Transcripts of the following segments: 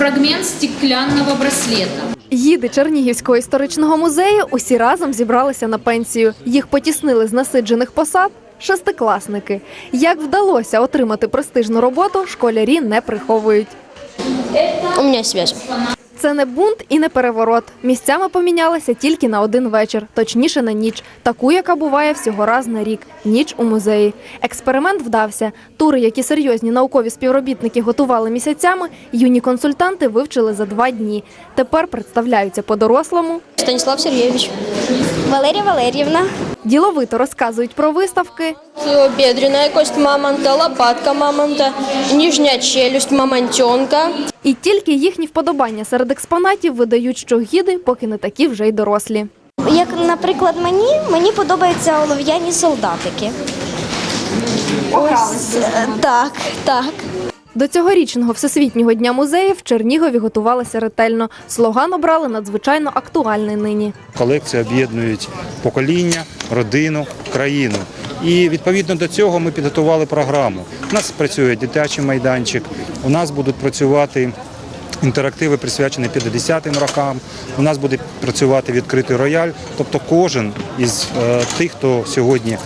фрагмент стеклянного браслета. Їди Чернігівського історичного музею усі разом зібралися на пенсію. Їх потіснили з насиджених посад шестикласники. Як вдалося отримати престижну роботу, школярі не приховують. У меня связь. Це не бунт і не переворот. Місцями помінялися тільки на один вечір, точніше на ніч, таку, яка буває всього раз на рік ніч у музеї. Експеримент вдався. Тури, які серйозні наукові співробітники готували місяцями, юні консультанти вивчили за два дні. Тепер представляються по-дорослому. Станислав Сергеевич. Валерія Валеріївна. Діловито розказують про виставки, Бедренная кость мамонта, лопатка мамонта, нижняя челюсть мамонтенка. і тільки їхні вподобання серед експонатів видають, що гіди поки не такі вже й дорослі. Як, наприклад, мені, мені подобаються олов'яні солдатики. Ось, е, так, так. До цьогорічного всесвітнього дня музеїв в Чернігові готувалися ретельно. Слоган обрали надзвичайно актуальний нині. Колекції об'єднують покоління, родину, країну. І відповідно до цього ми підготували програму. У нас працює дитячий майданчик, у нас будуть працювати. Інтерактиви присвячені 50-м рокам. У нас буде працювати відкритий рояль. Тобто, кожен із е, тих, хто сьогодні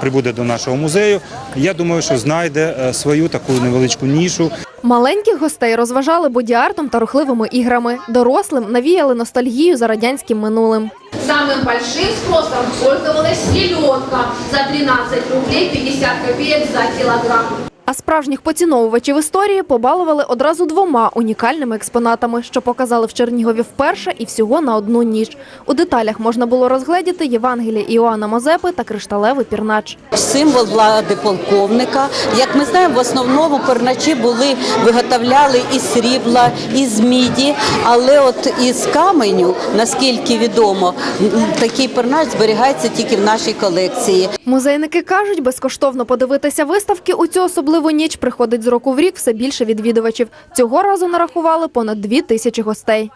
прибуде до нашого музею, я думаю, що знайде е, свою таку невеличку нішу Маленьких гостей розважали боді-артом та рухливими іграми. Дорослим навіяли ностальгію за радянським минулим. Самым большим спросом пользовалась селедка за 13 рублей 50 копеек за килограмм. А справжніх поціновувачів історії побалували одразу двома унікальними експонатами, що показали в Чернігові вперше і всього на одну ніч. У деталях можна було розгледіти Євангелія Іоанна Мазепи та кришталевий пірнач. Символ влади полковника. Як ми знаємо, в основному перначі були виготовляли із срібла, із міді, але от із каменю, наскільки відомо, такий пернач зберігається тільки в нашій колекції. Музейники кажуть, безкоштовно подивитися виставки у цю особливу ніч приходить з року в рік все більше відвідувачів. Цього разу нарахували понад дві тисячі гостей.